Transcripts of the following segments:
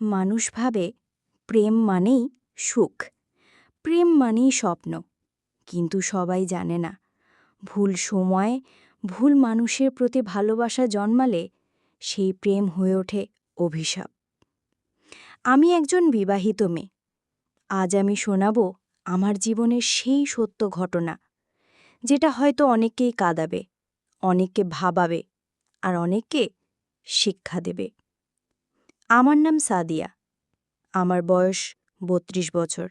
মানুষ ভাবে, প্রেম মানেই সুখ। প্রেম মানেই স্বপ্ন। কিন্তু সবাই জানে না, ভুল সময়ে ভুল মানুষের প্রতি ভালোবাসা জন্মালে সেই প্রেম হয়ে ওঠে অভিশাপ। আমি একজন বিবাহিত মেয়ে। আজ আমি শোনাব আমার জীবনের সেই সত্য ঘটনা, যেটা হয়তো অনেককেই কাঁদাবে, অনেককে ভাবাবে, আর অনেককে শিক্ষা দেবে। আমার নাম সাদিয়া। আমার বয়স বত্রিশ বছর।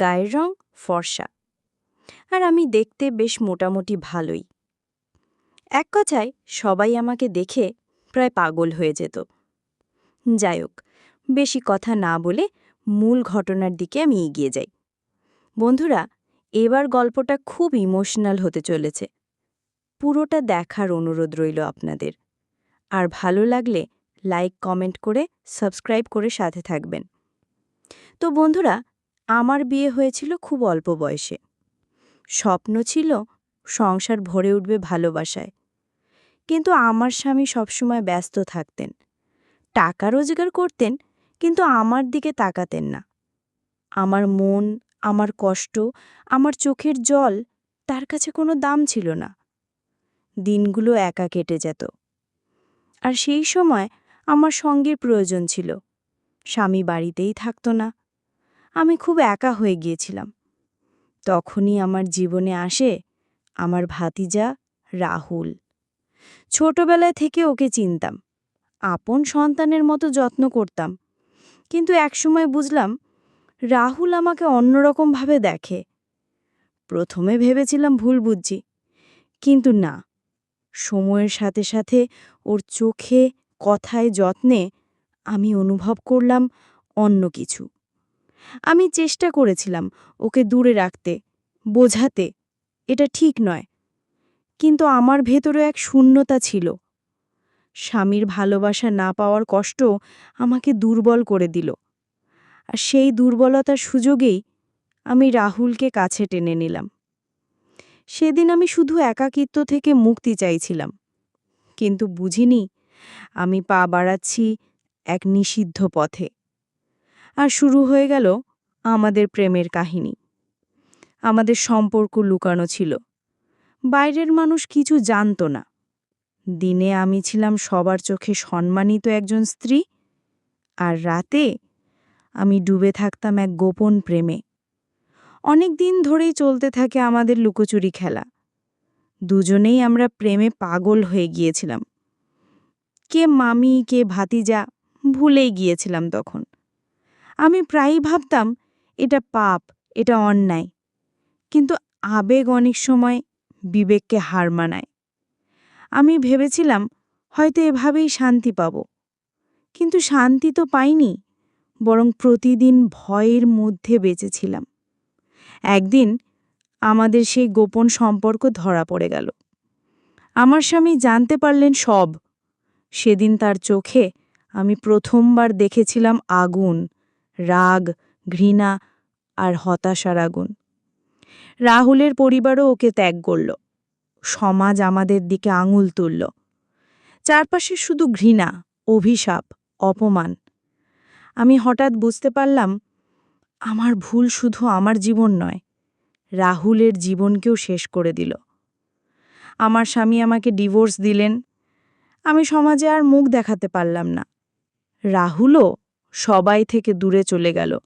গায়ের রং ফর্সা। আর আমি দেখতে বেশ মোটামুটি ভালোই। এক কথায়, সবাই আমাকে দেখে প্রায় পাগল হয়ে যেত। যাই হোক, বেশি কথা না বলে মূল ঘটনার দিকে আমি এগিয়ে যাই। বন্ধুরা, এবার গল্পটা খুব ইমোশনাল হতে চলেছে। পুরোটা দেখার অনুরোধ রইল আপনাদের। আর ভালো লাগলে লাইক, কমেন্ট করে, সাবস্ক্রাইব করে সাথে থাকবেন। তো বন্ধুরা, আমার বিয়ে হয়েছিল খুব অল্প বয়সে। স্বপ্ন ছিল সংসার ভরে উঠবে ভালোবাসায়। কিন্তু আমার স্বামী সবসময় ব্যস্ত থাকতেন। টাকা রোজগার করতেন, কিন্তু আমার দিকে তাকাতেন না। আমার মন, আমার কষ্ট, আমার চোখের জল, তার কাছে কোনো দাম ছিল না। দিনগুলো একা কেটে যেত। আর সেই সময় আমার সঙ্গের প্রয়োজন ছিল। স্বামী বাড়িতেই থাকতো না। আমি খুব একা হয়ে গিয়েছিলাম। তখনই আমার জীবনে আসে আমার ভাতিজা রাহুল। ছোটবেলায় থেকে ওকে চিনতাম। আপন সন্তানের মতো যত্ন করতাম। কিন্তু একসময় বুঝলাম, রাহুল আমাকে অন্যরকমভাবে দেখে। প্রথমে ভেবেছিলাম ভুল বুঝছি। কিন্তু না, সময়ের সাথে সাথে ওর চোখে কথায় যত্নে আমি অনুভব করলাম অন্য কিছু। আমি চেষ্টা করেছিলাম ওকে দূরে রাখতে, বোঝাতে, এটা ঠিক নয়। কিন্তু আমার ভেতরে এক শূন্যতা ছিল। স্বামীর ভালোবাসা না পাওয়ার কষ্ট আমাকে দুর্বল করে দিল। আর সেই দুর্বলতার সুযোগেই আমি রাহুলকে কাছে টেনে নিলাম। সেদিন আমি শুধু একাকিত্ব থেকে মুক্তি চাইছিলাম। কিন্তু বুঝিনি আমি পা বাড়াচ্ছি এক নিষিদ্ধ পথে। আর শুরু হয়ে গেল আমাদের প্রেমের কাহিনী। আমাদের সম্পর্ক লুকানো ছিল। বাইরের মানুষ কিছু জানত না। দিনে আমি ছিলাম সবার চোখে সম্মানিত একজন স্ত্রী, আর রাতে আমি ডুবে থাকতাম এক গোপন প্রেমে। অনেক দিন ধরেই চলতে থাকে আমাদের লুকোচুরি খেলা। দুজনেই আমরা প্রেমে পাগল হয়ে গিয়েছিলাম। কে মামি, কে ভাতিজা ভুলেই গিয়েছিলাম তখন। আমি প্রায়ই ভাবতাম, এটা পাপ, এটা অন্যায়। কিন্তু আবেগ অনেক সময় বিবেককে হার মানায়। আমি ভেবেছিলাম, হয়তো এভাবেই শান্তি পাব। কিন্তু শান্তি তো পাইনি, বরং প্রতিদিন ভয়ের মধ্যে বেঁচেছিলাম একদিন আমাদের সেই গোপন সম্পর্ক ধরা পড়ে গেল। আমার স্বামী জানতে পারলেন সব। সেদিন তার চোখে আমি প্রথমবার দেখেছিলাম আগুন, রাগ, ঘৃণা আর হতাশার আগুন। রাহুলের পরিবারও ওকে ত্যাগ করল। সমাজ আমাদের দিকে আঙুল তুলল। চারপাশে শুধু ঘৃণা, অভিশাপ, অপমান। আমি হঠাৎ বুঝতে পারলাম, আমার ভুল শুধু আমার জীবন নয়, রাহুলের জীবনকেও শেষ করে দিল। আমার স্বামী আমাকে ডিভোর্স দিলেন আমি সমাজে আর মুখ দেখাতে পারলাম না। রাহুলও সবাই থেকে দূরে চলে গেল।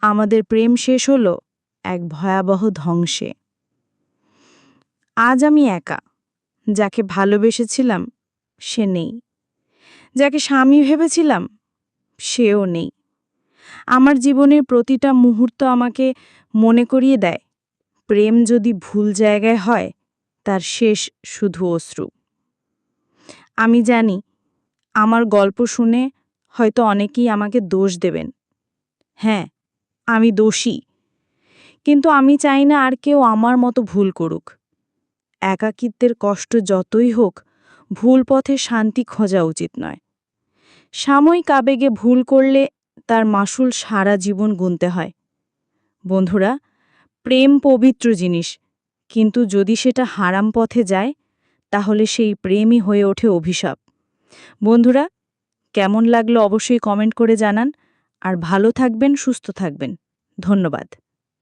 আমাদের প্রেম শেষ হলো এক ভয়াবহ ধ্বংসে। আজ আমি একা। যাকে ভালোবেসেছিলাম, সে নেই। যাকে স্বামী ভেবেছিলাম, সেও নেই। আমার জীবনের প্রতিটা মুহূর্ত আমাকে মনে করিয়ে দেয়, প্রেম যদি ভুল জায়গায় হয়, তার শেষ শুধু অশ্রু। আমি জানি, আমার গল্প শুনে হয়তো অনেকেই আমাকে দোষ দেবেন। হ্যাঁ আমি দোষী। কিন্তু আমি চাই না আর কেউ আমার মতো ভুল করুক। একাকিত্বের কষ্ট যতই হোক, ভুল পথে শান্তি খোঁজা উচিত নয়। সাময়িক আবেগে ভুল করলে তার মাসুল সারা জীবন গুনতে হয়। বন্ধুরা, প্রেম পবিত্র জিনিস, কিন্তু যদি সেটা হারাম পথে যায় তাহলে সেই প্রেমই হয়ে ওঠে অভিশাপ। বন্ধুরা, কেমন লাগল অবশ্যই কমেন্ট করে জানান। আর ভালো থাকবেন, সুস্থ থাকবেন। ধন্যবাদ।